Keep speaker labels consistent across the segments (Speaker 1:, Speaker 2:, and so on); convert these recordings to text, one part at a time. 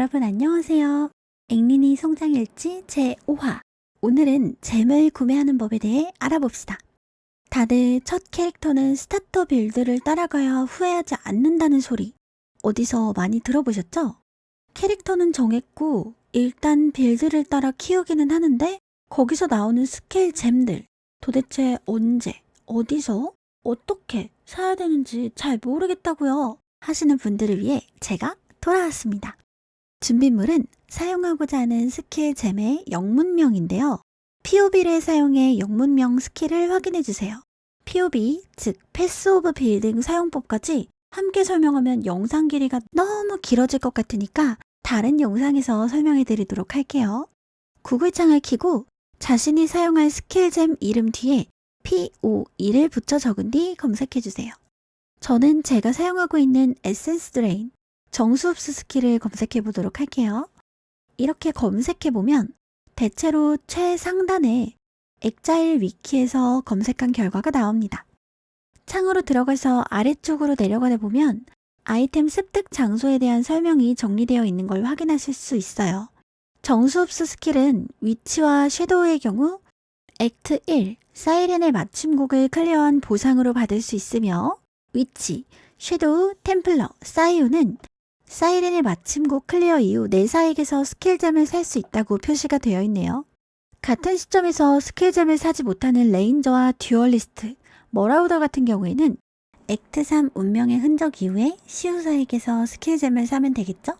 Speaker 1: 여러분 안녕하세요. 앵린이 성장일지 제5화. 오늘은 잼을 구매하는 법에 대해 알아봅시다. 다들 첫 캐릭터는 스타터 빌드를 따라가야 후회하지 않는다는 소리 어디서 많이 들어보셨죠? 캐릭터는 정했고 일단 빌드를 따라 키우기는 하는데 거기서 나오는 스킬 잼들 도대체 언제, 어디서, 어떻게 사야 되는지 잘 모르겠다고요 하시는 분들을 위해 제가 돌아왔습니다. 준비물은 사용하고자 하는 스킬 잼의 영문명인데요. POB를 사용해 영문명 스킬을 확인해 주세요. POB, 즉 패스 오브 빌딩 사용법까지 함께 설명하면 영상 길이가 너무 길어질 것 같으니까 다른 영상에서 설명해 드리도록 할게요. 구글창을 키고 자신이 사용할 스킬잼 이름 뒤에 POE를 붙여 적은 뒤 검색해 주세요. 저는 제가 사용하고 있는 에센스 드레인 정수흡수 스킬을 검색해 보도록 할게요. 이렇게 검색해 보면 대체로 최상단에 엑자일 위키에서 검색한 결과가 나옵니다. 창으로 들어가서 아래쪽으로 내려가다 보면 아이템 습득 장소에 대한 설명이 정리되어 있는 걸 확인하실 수 있어요. 정수흡수 스킬은 위치와 섀도우의 경우 액트 1 사이렌의 맞춤곡을 클리어한 보상으로 받을 수 있으며 위치, 섀도우, 템플러, 사이오는 사이렌의 마침곡 클리어 이후 내사에게서 스킬잼을 살 수 있다고 표시가 되어 있네요. 같은 시점에서 스킬잼을 사지 못하는 레인저와 듀얼리스트, 머라우더 같은 경우에는 액트 3 운명의 흔적 이후에 시우사에게서 스킬잼을 사면 되겠죠?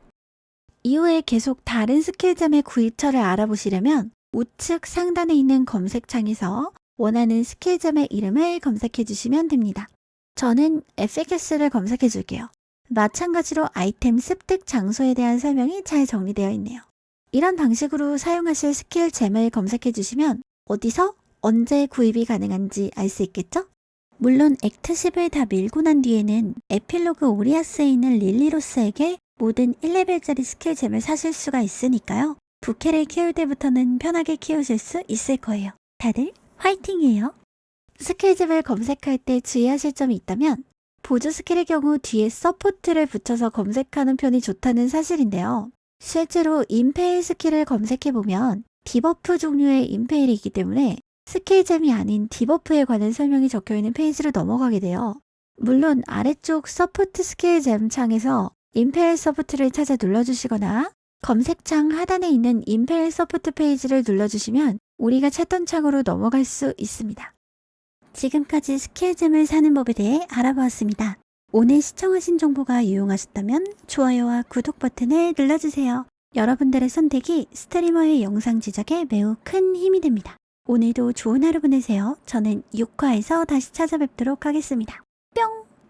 Speaker 1: 이후에 계속 다른 스킬잼의 구입처를 알아보시려면 우측 상단에 있는 검색창에서 원하는 스킬잼의 이름을 검색해 주시면 됩니다. 저는 FX를 검색해 줄게요. 마찬가지로 아이템 습득 장소에 대한 설명이 잘 정리되어 있네요. 이런 방식으로 사용하실 스킬 잼을 검색해 주시면 어디서 언제 구입이 가능한지 알 수 있겠죠? 물론 액트 10을 다 밀고 난 뒤에는 에필로그 오리아스에 있는 릴리로스에게 모든 1레벨짜리 스킬 잼을 사실 수가 있으니까요. 부캐를 키울 때부터는 편하게 키우실 수 있을 거예요. 다들 화이팅이에요. 스킬 잼을 검색할 때 주의하실 점이 있다면 보조 스킬의 경우 뒤에 서포트를 붙여서 검색하는 편이 좋다는 사실인데요. 실제로 임페일 스킬을 검색해보면 디버프 종류의 임페일이 있기 때문에 스킬잼이 아닌 디버프에 관한 설명이 적혀있는 페이지로 넘어가게 돼요. 물론 아래쪽 서포트 스킬잼 창에서 임페일 서포트를 찾아 눌러주시거나 검색창 하단에 있는 임페일 서포트 페이지를 눌러주시면 우리가 찾던 창으로 넘어갈 수 있습니다. 지금까지 스킬잼을 사는 법에 대해 알아보았습니다. 오늘 시청하신 정보가 유용하셨다면 좋아요와 구독 버튼을 눌러주세요. 여러분들의 선택이 스트리머의 영상 제작에 매우 큰 힘이 됩니다. 오늘도 좋은 하루 보내세요. 저는 6화에서 다시 찾아뵙도록 하겠습니다. 뿅!